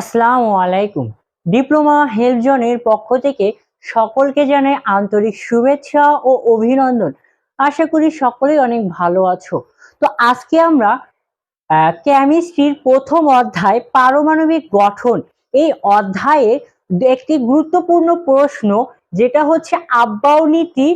আসসালামু আলাইকুম। Diploma help জোনের পক্ষ থেকে সকলকে জানাই আন্তরিক শুভেচ্ছা ও অভিনন্দন। আশা করি সকলেই অনেক ভালো আছো। তো আজকে আমরা কেমিস্ট্রির প্রথম অধ্যায় পারমাণবিক গঠন। এই অধ্যায়ে একটি গুরুত্বপূর্ণ প্রশ্ন, যেটা হচ্ছে আব্বাও নীতি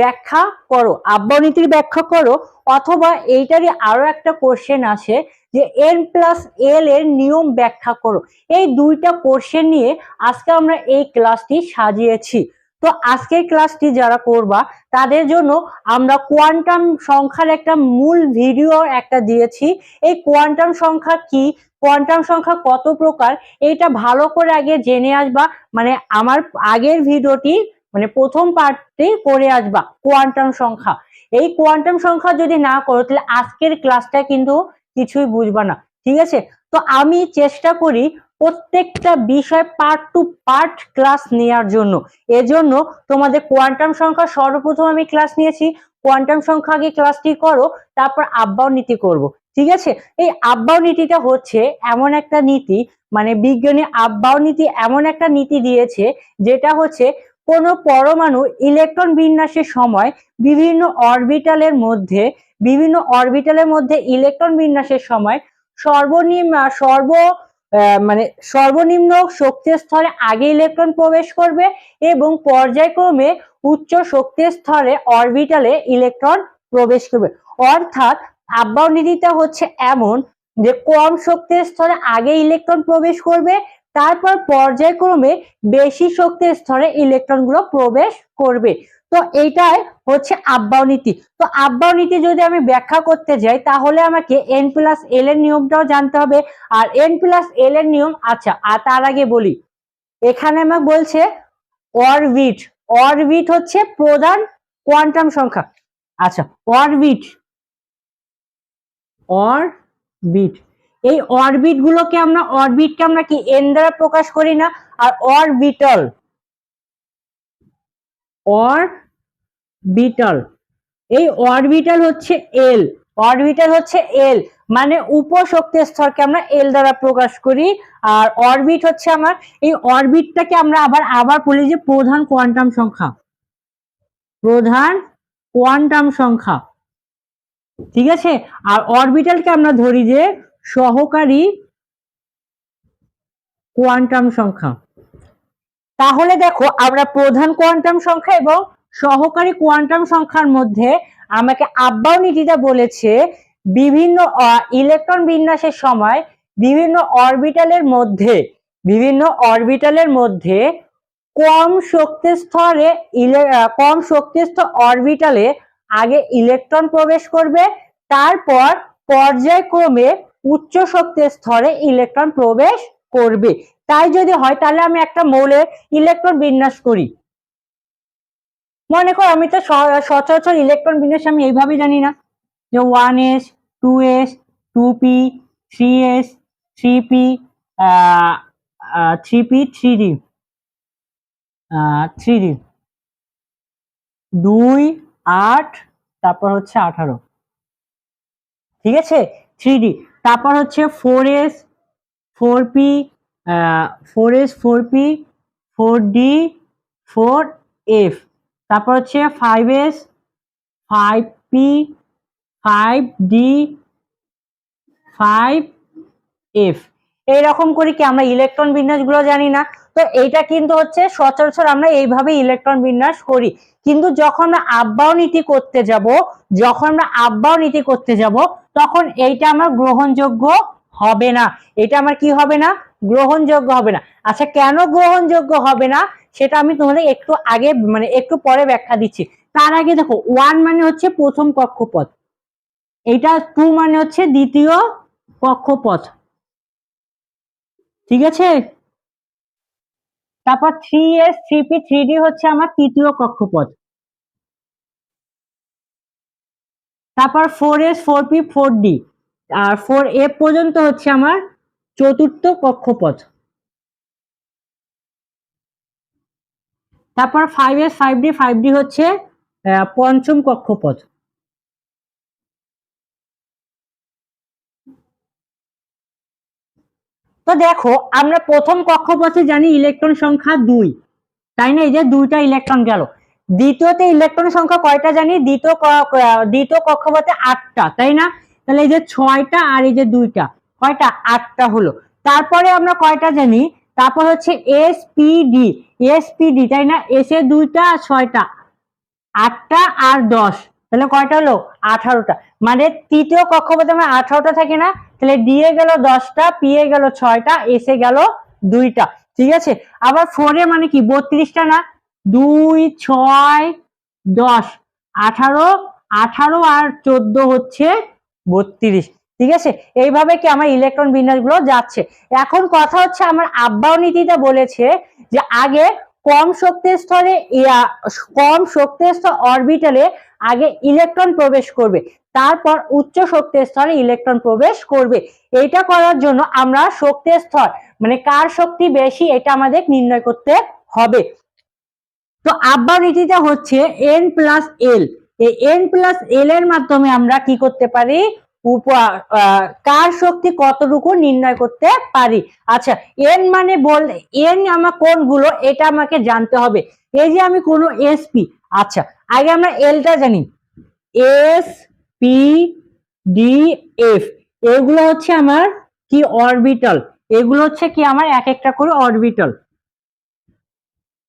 ব্যাখ্যা করো। আব্বাও নীতির ব্যাখ্যা করো, অথবা এইটারই আরও একটা কোশ্চেন আছে যে এন প্লাস এল এর নিয়ম ব্যাখ্যা করো। এই দুইটা কোশ্চেন নিয়ে আজকে আমরা এই ক্লাসটি সাজিয়েছি। তো আজকের ক্লাসটি যারা করবা, তাদের জন্য আমরা কোয়ান্টাম সংখ্যার একটা মূল ভিডিও একটা দিয়েছি। এই কোয়ান্টাম সংখ্যা কি? কোয়ান্টাম সংখ্যা কত প্রকার? এইটা ভালো করে আগে জেনে আসবা। মানে আমার আগের ভিডিওটি মানে প্রথম পার্টটি করে আসবা কোয়ান্টাম সংখ্যা। এই কোয়ান্টাম সংখ্যা যদি না করো, তাহলে আজকের ক্লাসটা কিন্তু কিছুই বুঝবা না, ঠিক আছে? তো আমি চেষ্টা করি প্রত্যেকটা বিষয় পার্ট টু পার্ট ক্লাস নেওয়ার জন্য। এজন্য তোমাদের কোয়ান্টাম সংখ্যা সর্বপ্রথম আমি ক্লাস নিয়েছি। কোয়ান্টাম সংখ্যা আগে ক্লাসটি করো, তারপর আব্বাও নীতি করব, ঠিক আছে? এই আব্বাও নীতিটা হচ্ছে এমন একটা নীতি মানে বিজ্ঞানী আব্বাও নীতি এমন একটা নীতি দিয়েছে, যেটা হচ্ছে কোনো পরমাণু ইলেকট্রন বিন্যাসের সময় বিভিন্ন অরবিটালের মধ্যে, বিভিন্ন অরবিটালের মধ্যে ইলেকট্রন বিন্যাসের সময় সর্বনিম্ন, সর্ব মানে সর্বনিম্ন শক্তি স্তরে আগে ইলেকট্রন প্রবেশ করবে এবং পর্যায়ক্রমে উচ্চ শক্তি স্তরে অরবিটালে ইলেকট্রন প্রবেশ করবে। অর্থাৎ আব্বাও নীতিটা হচ্ছে এমন যে কম শক্তির স্তরে আগে ইলেকট্রন প্রবেশ করবে তারপর পর্যায়ক্রমে বেশি শক্তির স্তরে ইলেকট্রনগুলো প্রবেশ করবে। তো এইটাই হচ্ছে আব্বাও নীতি। তো আব্বাও নীতি যদি আমি ব্যাখ্যা করতে যাই, তাহলে আমাকে এন প্লাস এল এর নিয়মটাও জানতে হবে। আর এন প্লাস এল এর নিয়ম আচ্ছা আর তার আগে বলি। এখানে আমাকে বলছে অরবিট অরবিট হচ্ছে প্রধান কোয়ান্টাম সংখ্যা। আচ্ছা অরবিট অরবিট এই অরবিট গুলোকে আমরা অরবিটকে আমরা কি এন দ্বারা প্রকাশ করি না? আর অরবিটাল অরবিটাল এই অরবিটাল হচ্ছে এল অরবিটাল হচ্ছে এল মানে উপশক্তি স্তরকে আমরা এল দ্বারা প্রকাশ করি। আর অরবিট হচ্ছে আমার, এই অরবিটটাকে আমরা আবার আবার বলি যে প্রধান কোয়ান্টাম সংখ্যা। প্রধান কোয়ান্টাম সংখ্যা। ঠিক আছে? আর অরবিটালকে আমরা ধরি যে সহকারী কোয়ান্টাম সংখ্যা। তাহলে দেখো, আমরা প্রধান কোয়ান্টাম সংখ্যা এবং সহকারী কোয়ান্টাম সংখ্যার মধ্যে আমাকে আব্বাও নীতিটা বলেছে, বিভিন্ন ইলেকট্রন বিন্যাসের সময় বিভিন্ন অরবিটালের মধ্যে, বিভিন্ন অরবিটালের মধ্যে কম শক্তি স্তরে কম শক্তিস্তর অরবিটালে আগে ইলেকট্রন প্রবেশ করবে, তারপর পর্যায়ক্রমে উচ্চ শক্তির স্তরে ইলেকট্রন প্রবেশ করবে। তাই যদি হয়, তাহলে আমি একটা মৌলের ইলেকট্রন বিন্যাস করি। মনে করো, আমি তো সচরাচর ইলেকট্রন বিন্যাস আমি এইভাবে জানি না। যে one S two S two P three S three P three P three D three D দুই, আট, তারপর হচ্ছে আঠারো। ঠিক আছে? থ্রি ডি তারপর হচ্ছে four S four P four S four P four D four F তারপর হচ্ছে five S five P five D five F এইরকম করে কি আমরা ইলেকট্রন বিন্যাসগুলো জানি না? তো এইটা কিন্তু হচ্ছে সচরাচর আমরা এইভাবে ইলেকট্রন বিন্যাস করি। কিন্তু যখন আমরা আব্বাও নীতি করতে যাব, যখন আমরা আব্বাও নীতি করতে যাব, তখন এইটা আমার গ্রহণযোগ্য হবে না। এটা আমার কি হবে না? গ্রহণযোগ্য হবে না। আচ্ছা কেন গ্রহণযোগ্য হবে না? সেটা আমি তোমাদের একটু আগে মানে একটু পরে ব্যাখ্যা দিচ্ছি। তার আগে দেখো ওয়ান মানে হচ্ছে প্রথম কক্ষপথ। এটা টু মানে হচ্ছে দ্বিতীয় কক্ষপথ। ঠিক আছে? তারপর three S three P three D হচ্ছে আমার তৃতীয় কক্ষপথ। তারপর four S four P four D আর ফোর এফ পর্যন্ত হচ্ছে আমার চতুর্থ কক্ষপথ। তারপর five S five D five D হচ্ছে পঞ্চম কক্ষপথ। তো দেখো, আমরা প্রথম কক্ষপথে জানি ইলেকট্রন সংখ্যা দুই। তাই না? এই যে দুইটা ইলেকট্রন গেল। দ্বিতীয়তে ইলেকট্রন সংখ্যা কয়টা জানি? দ্বিতীয় দ্বিতীয় কক্ষপথে আটটা, তাই না? তাহলে এই যে ছয়টা আর এই যে দুইটা, কয়টা? আটটা হলো। তারপরে আমরা কয়টা জানি? তারপর হচ্ছে S P D S P D তাই না? এস এ দুইটা আর ছয়টা, আটটা আর দশ। তাহলে কয়টা হলো? আঠারোটা। মানে তৃতীয় কক্ষপথে আমার আঠারোটা থাকে না? তাহলে ডি এ গেল দশটা পি এ গেল ছয়টা এস এ গেল দুইটা। ঠিক আছে? আবার ফোরে মানে কি? বত্রিশটা না? দুই, ছয়, দশ। আঠারো আঠারো আর চোদ্দ হচ্ছে বত্রিশ। ঠিক আছে? এইভাবে কি আমার ইলেকট্রন বিন্যাসগুলো যাচ্ছে। এখন কথা হচ্ছে আমার আব্বাও নীতিটা বলেছে যে আগে কম শক্তির স্তরে কম শক্তির স্তর অরবিটালে আগে ইলেকট্রন প্রবেশ করবে। তারপর উচ্চ শক্তির স্তরে ইলেকট্রন প্রবেশ করবে। এইটা করার জন্য আমরা শক্তির স্তর মানে কার শক্তি বেশি, এটা আমাদের নির্ণয় করতে হবে। তো আব্বা রীতিটা হচ্ছে এন প্লাস এল এই এন প্লাস এল এর মাধ্যমে আমরা কি করতে পারি? কার শক্তি কতটুকু নির্ণয় করতে পারি? আচ্ছা এন মানে বল এন আমার কোনগুলো এটা আমাকে জানতে হবে। এই যে আমি কোনো এসপি আচ্ছা আগে আমরা এলটা জানি। এস পি ডি এফ এগুলো হচ্ছে আমার কি অরবিটাল এগুলো হচ্ছে কি আমার এক একটা করে orbital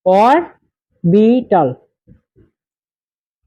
orbital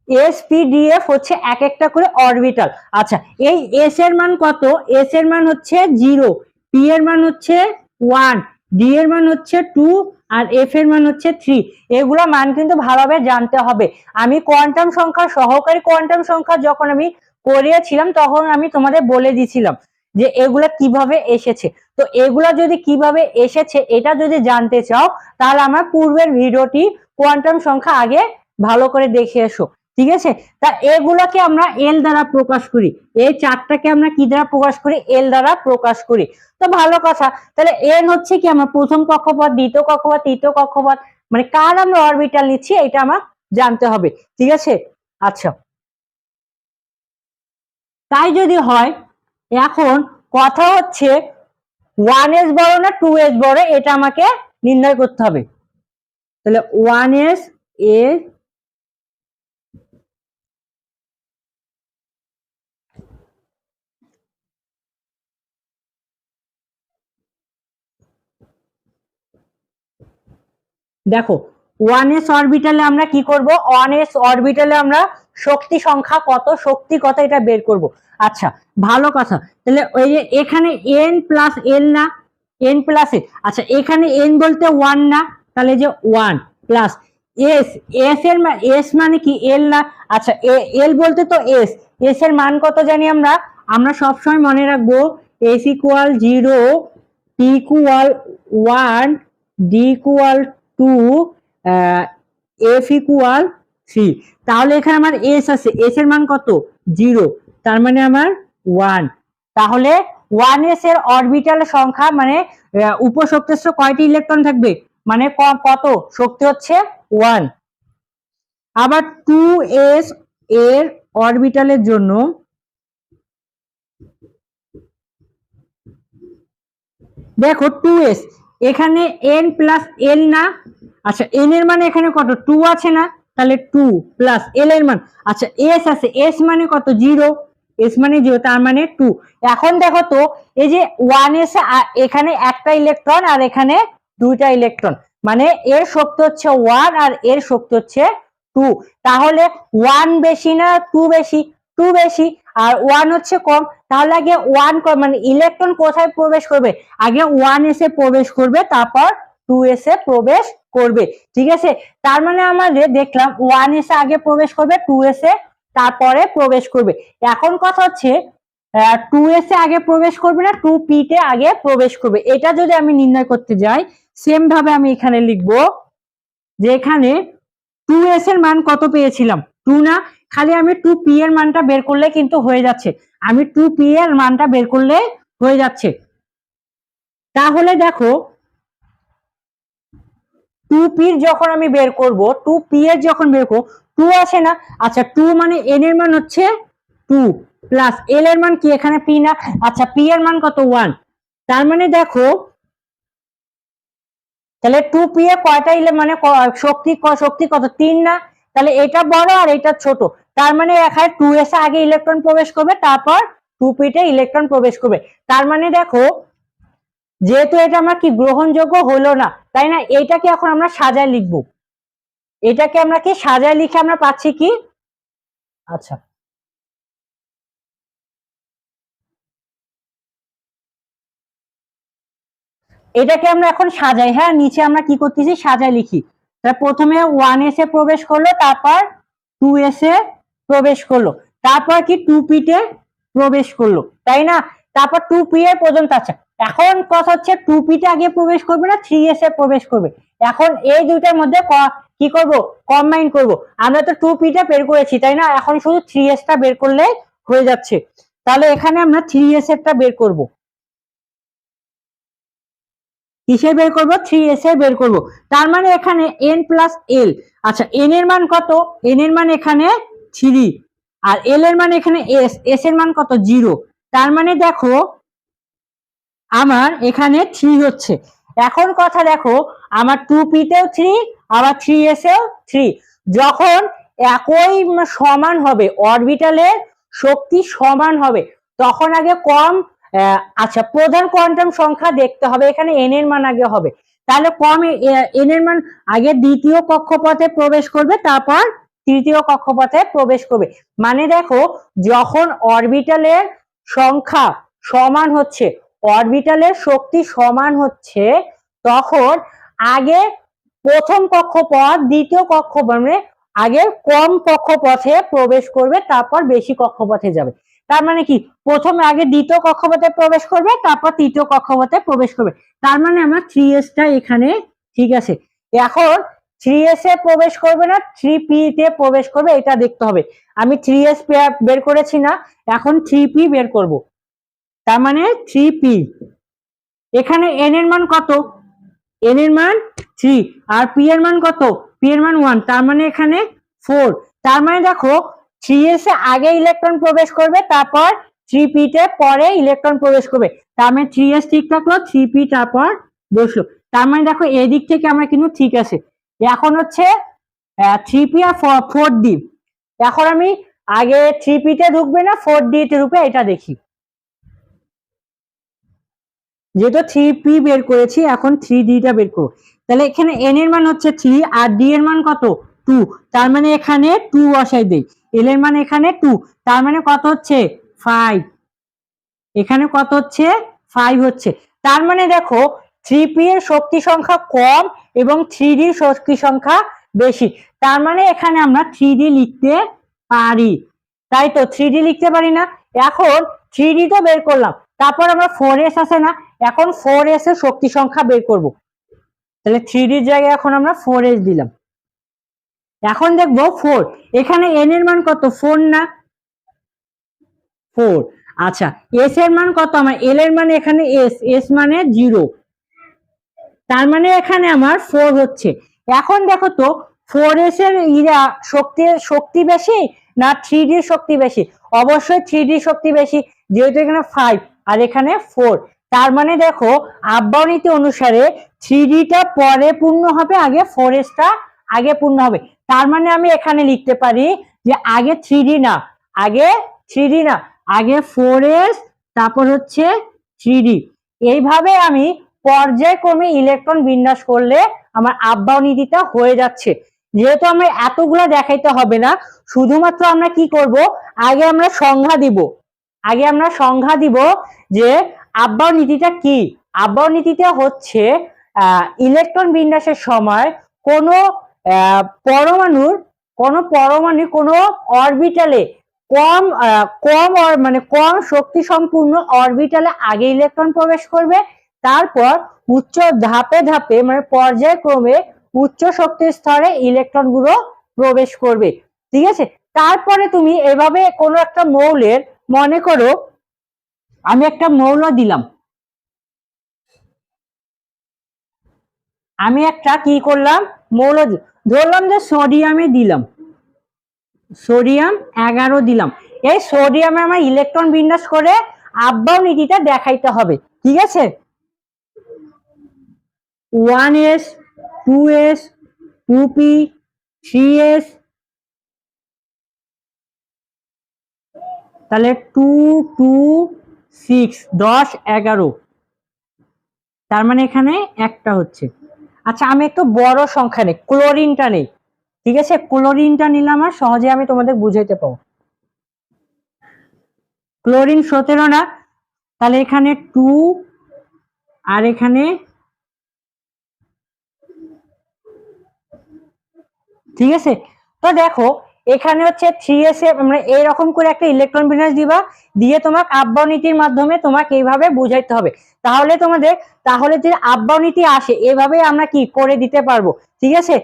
S P D F হচ্ছে এক একটা করে অরবিটাল আচ্ছা এই এস এর মান কত? এস এর মান হচ্ছে জিরো পি এর মান হচ্ছে ওয়ান ডি এর মান হচ্ছে টু আর এফ এর মান হচ্ছে থ্রি এগুলো মান কিন্তু ভালোভাবে জানতে হবে। আমি কোয়ান্টাম সংখ্যা সহকারী কোয়ান্টাম সংখ্যা যখন আমি করিয়েছিলাম, তখন আমি তোমাদের বলে দিছিলাম যে এগুলা কীভাবে এসেছে। তো এগুলা যদি কীভাবে এসেছে, এটা যদি জানতে চাও, তাহলে আমার পূর্বের ভিডিওটি কোয়ান্টাম সংখ্যা আগে ভালো করে দেখে এসো, ঠিক আছে? তা এগুলাকে আমরা এল দ্বারা প্রকাশ করি। এই চারটাকে আমরা কি দ্বারা প্রকাশ করি? এল দ্বারা প্রকাশ করি। তো ভালো কথা, তাহলে এন হচ্ছে কি আমার প্রথম কক্ষপথ, দ্বিতীয় কক্ষপথ, তৃতীয় কক্ষপথ মানে কার আমরা অরবিটাল নিচ্ছি, এটা আমার জানতে হবে, ঠিক আছে? আচ্ছা। তাই যদি হয়, এখন কথা হচ্ছে ওয়ান এস বড় না টু এস বড়? এটা আমাকে নির্ণয় করতে হবে। তাহলে ওয়ান এস এর দেখো ওয়ান এস অরবিটালে আমরা কি করব? ওয়ান এস অরবিটালে আমরা শক্তি সংখ্যা কত, শক্তি কত এটা বের করব। আচ্ছা ভালো কথা। তাহলে ওই যে এখানে এন প্লাস এল না এন প্লাস এ আচ্ছা এখানে এন বলতে ওয়ান না, তাহলে যে ওয়ান প্লাস এস এস এর এস মানে কি এল না? আচ্ছা এল বলতে তো এস এস এর মান কত জানি আমরা? আমরা সবসময় মনে রাখব S equal zero T equal one D equal two F equal three তাহলে এখানে আমার এস আছে। এস এর মান কত? জিরো তার মানে আমার ওয়ান তাহলে ওয়ান এস এর অরবিটাল সংখ্যা মানে উপশক্তিস্থ কয়টি ইলেকট্রন থাকবে? মানে কত? শক্তি হচ্ছে ওয়ান আবার টু এস এর অরবিটালের জন্য দেখো টু এস এখানে এন প্লাস এল না আচ্ছা এন এর মানে এখানে কত? টু আছে না? তাহলে টু প্লাস এল এর মান। আচ্ছা এস আছে। এস মানে কত? জিরো এস মানে জিরো তার মানে টু এখন দেখো তো, এই যে ওয়ান এস এখানে একটা ইলেকট্রন আর এখানে দুইটা ইলেকট্রন মানে এর শক্তি হচ্ছে ওয়ান আর এর শক্তি হচ্ছে টু তাহলে ওয়ান বেশি না টু বেশি? টু বেশি। আর ওয়ান হচ্ছে কম। তাহলে আগে ওয়ান মানে ইলেকট্রন কোথায় প্রবেশ করবে? আগে ওয়ান এসে প্রবেশ করবে, তারপর টু এসে প্রবেশ করবে, ঠিক আছে? তার মানে আমাদের দেখলাম ওয়ান এসে আগে প্রবেশ করবে টু এসে তারপরে প্রবেশ করবে। এখন কথা হচ্ছে টু এসে আগে প্রবেশ করবে না টু পি তে আগে প্রবেশ করবে। এটা যদি আমি নির্ণয় করতে যাই সেম ভাবে আমি এখানে লিখব যে এখানে টু এস এর মান কত পেয়েছিলাম? টু না? খালি আমি টু পি এর মানটা বের করলে কিন্তু হয়ে যাচ্ছে। আমি টু পি এর মানটা বের করলে হয়ে যাচ্ছে। তাহলে দেখো টু পির যখন আমি বের করব টু পি এর যখন বের করব টু আসে না? আচ্ছা টু মানে এন এর মান হচ্ছে টু প্লাস এল এর মান কি এখানে পি না? আচ্ছা পি এর মান কত? ওয়ান তার মানে দেখো, তাহলে টু পি এ কয়টা ইলে মানে শক্তি শক্তি কত? তিন না? তাহলে এটা বড় আর এটা ছোট। তার মানে এখানে টু এস আগে ইলেকট্রন প্রবেশ করবে, তারপর টু পিতে ইলেকট্রন প্রবেশ করবে। তার মানে দেখো যেহেতু এটা আমরা কি গ্রহণযোগ্য হলো না, তাই না? এটাকে এখন আমরা সাজায় লিখব। এটাকে আমরা কি সাজায় লিখে আমরা পাচ্ছি কি? আচ্ছা। এটাকে আমরা এখন সাজাই। হ্যাঁ নিচে আমরা কি করতেছি? সাজাই লিখি। প্রথমে ওয়ান এস প্রবেশ করল, তারপর টু এস এ প্রবেশ করল। তারপর কি টু পিতে প্রবেশ করল, তাই না? তারপর টু পি এর পর্যন্ত আচ্ছা এখন কথা হচ্ছে টু পিতে আগে প্রবেশ করবে না থ্রি এস এ প্রবেশ করবে। এখন এই দুইটার মধ্যে ক- করব? কম্বাইন করব। আমরা তো টু পিটা বের করেছি, তাই না? এখন শুধু থ্রি এস টা বের করলে হয়ে যাচ্ছে। তাহলে এখানে আমরা থ্রি এস এরটা বের করব। কিসের বের করব? থ্রি এস এর বের করব। তার মানে এখানে এন প্লাস এল আচ্ছা এন এর মান কত? এন এর মান এখানে থ্রি আর এল এর মান এখানে এস এস এর মান কত? জিরো তার মানে দেখো আমার এখানে থ্রি হচ্ছে। এখন কথা দেখো, আমার টু পিতেও থ্রি আবার থ্রি এসেও থ্রি যখন একই সমান হবে অরবিটালের শক্তি সমান হবে, তখন আগে কম আচ্ছা প্রধান কোয়ান্টাম সংখ্যা দেখতে হবে, এখানে এন এর মান আগে হবে। তাহলে কম এন এর মান আগে দ্বিতীয় কক্ষপথে প্রবেশ করবে, তারপর তৃতীয় কক্ষপথে প্রবেশ করবে। মানে দেখো, যখন অরবিটালের সংখ্যা সমান হচ্ছে অরবিটালের শক্তি সমান হচ্ছে তখন আগে প্রথম কক্ষপথ, দ্বিতীয় কক্ষপথ মানে আগে কম কক্ষপথে প্রবেশ করবে, তারপর বেশি কক্ষপথে যাবে। তার মানে কি? প্রথমে আগে দ্বিতীয় কক্ষপথে প্রবেশ করবে, তারপর তৃতীয় কক্ষপথে প্রবেশ করবে। তার মানে আমার থ্রি এসটা এখানে ঠিক আছে। এখন থ্রি এস এ প্রবেশ করবে না থ্রি পি তে প্রবেশ করবে, এটা দেখতে হবে। আমি থ্রি এস বের করেছি না, এখন থ্রি পি বের করব। তার মানে থ্রি পি এখানে এন এর মান কত? এন এর মান থ্রি আর পি এর মান কত? পি এর মান ওয়ান তার মানে এখানে ফোর তার মানে দেখো থ্রি এস এ আগে ইলেকট্রন প্রবেশ করবে, তারপর থ্রি পি তে পরে ইলেকট্রন প্রবেশ করবে। তার মানে থ্রি এস ঠিক থাকল থ্রি পি তারপর বসল। তার মানে দেখো, এদিক থেকে আমরা কিন্তু ঠিক আছে। এখন হচ্ছে থ্রি পি আর ফোর ডি এখন আমি আগে থ্রি পি তে ঢুকবে না ফোর ডি তে ঢুকবে এটা দেখি। যেহেতু থ্রি পি বের করেছি, এখন থ্রি ডিটা বের করব। তাহলে এখানে এন এর মান হচ্ছে থ্রি আর ডি এর মান কত? টু তার মানে এখানে টু বসাই দেই। এল এর মান এখানে টু তার মানে কত হচ্ছে? ফাইভ এখানে কত হচ্ছে? ফাইভ হচ্ছে। তার মানে দেখো থ্রি পি এর শক্তি সংখ্যা কম এবং থ্রি ডির শক্তি সংখ্যা বেশি। তার মানে এখানে আমরা থ্রি ডি লিখতে পারি। তাই তো? থ্রি ডি লিখতে পারি না। এখন থ্রি ডি তো বের করলাম। তারপর আমরা ফোর এস আছে না? এখন ফোর এস এর শক্তি সংখ্যা বের করব। তাহলে থ্রি ডির জায়গায় এখন আমরা ফোর এস দিলাম। এখন দেখব ফোর এখানে এন এর মান কত? ফোর না? ফোর আচ্ছা এস এর মান কত? আমার এল এর মানে এখানে এস এস মানে জিরো তার মানে এখানে আমার ফোর হচ্ছে। এখন দেখো তো ফোর এস এর ইরা শক্তি শক্তি বেশি না থ্রি ডির শক্তি বেশি? অবশ্যই থ্রি ডির শক্তি বেশি, যেহেতু এখানে ফাইভ আর এখানে ফোর তার মানে দেখো আব্বানীতি অনুসারে থ্রি ডিটা পরে পূর্ণ হবে, আগে ফোর এসটা আগে পূর্ণ হবে। তার মানে আমি এখানে লিখতে পারি যে আগে থ্রি না, আগে থ্রি না, আগে ফোর এস তারপর হচ্ছে থ্রি এইভাবে আমি পর্যায়ক্রমে ইলেকট্রন বিন্যাস করলে আমার আব্বাও নীতিটা হয়ে যাচ্ছে। যেহেতু আমরা এতগুলো দেখাইতে হবে না, শুধুমাত্র আমরা কি করব? আগে আমরা সংজ্ঞা দিব। আগে আমরা সংজ্ঞা দিব যে আব্বাও নীতিটা কি? আব্বাও নীতিটা হচ্ছে ইলেকট্রন বিন্যাসের সময় কোনো পরমাণুর, কোনো পরমাণু কোনো অরবিটালে কম কম মানে কম শক্তি সম্পূর্ণ অরবিটালে আগে ইলেকট্রন প্রবেশ করবে, তারপর উচ্চ ধাপে ধাপে মানে পর্যায়ক্রমে উচ্চ শক্তির স্তরে ইলেকট্রনগুলো প্রবেশ করবে। ঠিক আছে? তারপরে তুমি এভাবে কোনো একটা মৌলের, মনে করো আমি একটা মৌল দিলাম। আমি একটা কি করলাম? মৌল ধরলাম যে সোডিয়ামে দিলাম। সোডিয়াম এগারো দিলাম। এই সোডিয়ামে আমার ইলেকট্রন বিন্যাস করে আব্বাও নীতিটা দেখাইতে হবে। ঠিক আছে? One S two S two P three S তাহলে টু টু সিক্স, দশ, এগারো। তার মানে এখানে একটা হচ্ছে। আচ্ছা আমি একটু বড় সংখ্যা নেই, ক্লোরিনটা নেই, ঠিক আছে? ক্লোরিনটা নিলাম আর সহজে আমি তোমাদের বুঝাইতে পাবো ক্লোরিন সতেরো না, তাহলে এখানে টু, আর এখানে ঠিক আছে? তো দেখো এখানে হচ্ছে থ্রি এস আমরা এইরকম করে একটা ইলেকট্রন বিন্যাস দিবা, দিয়ে তোমার আব্বানীতির মাধ্যমে তোমাকে এইভাবে বুঝাইতে হবে। তাহলে তোমাদের, তাহলে যে আব্বানীতি আসে, এভাবে আমরা কি করে দিতে পারব? ঠিক আছে?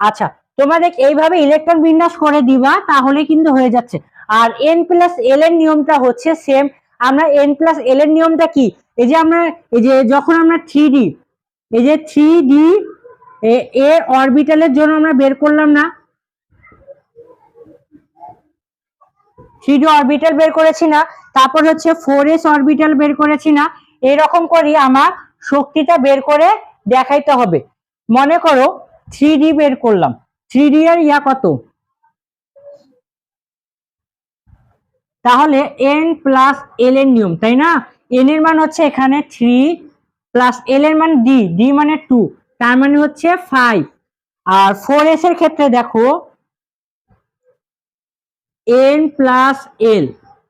আচ্ছা তোমাদের এইভাবে ইলেকট্রন বিন্যাস করে দিবা, তাহলে কিন্তু হয়ে যাচ্ছে। আর এন প্লাস এল এর নিয়মটা হচ্ছে সেম আমরা এন প্লাস এল এর নিয়মটা কি? এই যে আমরা, এই যে যখন আমরা থ্রি ডি এই যে থ্রি ডি এর অরবিটালের জন্য আমরা বের করলাম না থ্রি অরবিটাল বের করেছি না, তারপর হচ্ছে ফোর এস অরবিটাল বের করেছি না, এরকম করি আমার শক্তিটা বের করে দেখাইতে হবে। মনে করো থ্রি বের করলাম থ্রি এর ইয়া কত? তাহলে এন প্লাস এল এর নিয়ম, তাই না? এন এর মান হচ্ছে এখানে থ্রি প্লাস এল এর মান ডি ডি মানে টু তার মানে হচ্ছে ফাইভ আর ফোর এস এর ক্ষেত্রে দেখো এন প্লাস এল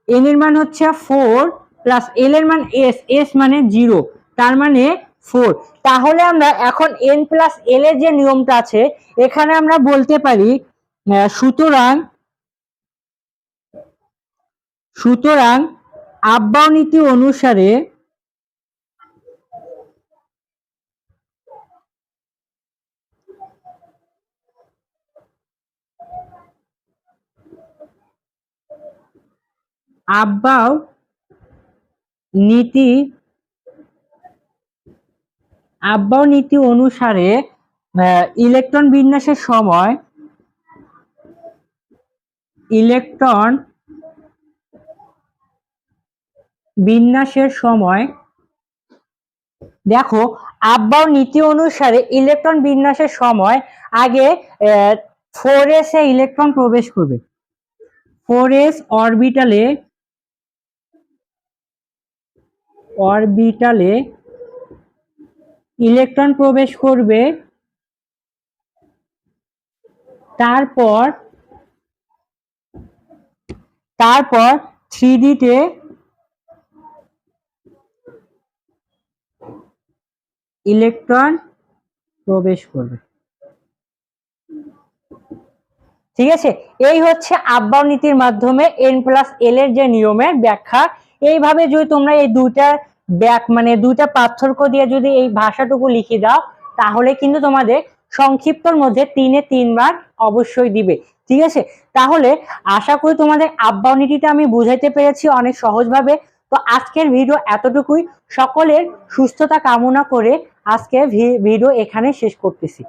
এন এর মান হচ্ছে ফোর প্লাস এল এর মান এস এস মানে জিরো তার মানে ফোর তাহলে আমরা এখন এন প্লাস এল এর যে নিয়মটা আছে, এখানে আমরা বলতে পারি সুতরাং সুতরাং আব্বাও নীতি অনুসারে আব্বাও নীতি আব্বাও নীতি অনুসারে ইলেকট্রন বিন্যাসের সময় ইলেকট্রন বিন্যাসের সময়, দেখো, আব্বাও নীতি অনুসারে ইলেকট্রন বিন্যাসের সময় আগে ফোর এস এ ইলেকট্রন প্রবেশ করবে। ফোর এস অরবিটালে অরবিটালে ইলেকট্রন প্রবেশ করবে, তারপর তারপর থ্রি ডিতে ইলেকট্রন প্রবেশ করবে। ঠিক আছে? এই হচ্ছে আব্বাও নীতির মাধ্যমে এন প্লাস এল এর যে নিয়মের ব্যাখ্যা এইভাবে যদি তোমরা এই দুইটা ব্যাক মানে দুইটা পার্থক্য দিয়ে যদি এই ভাষাটুকু লিখে দাও, তাহলে কিন্তু তোমাদের সংক্ষিপ্তর মধ্যে তিনে তিনবার অবশ্যই দিবে। ঠিক আছে? তাহলে আশা করি তোমাদের আব্বাও নীতিটা আমি বুঝাইতে পেরেছি অনেক সহজভাবে। তো আজকের ভিডিও এতটুকুই। সকলের সুস্থতা কামনা করে আজকে ভিডিও এখানে শেষ করতেছি।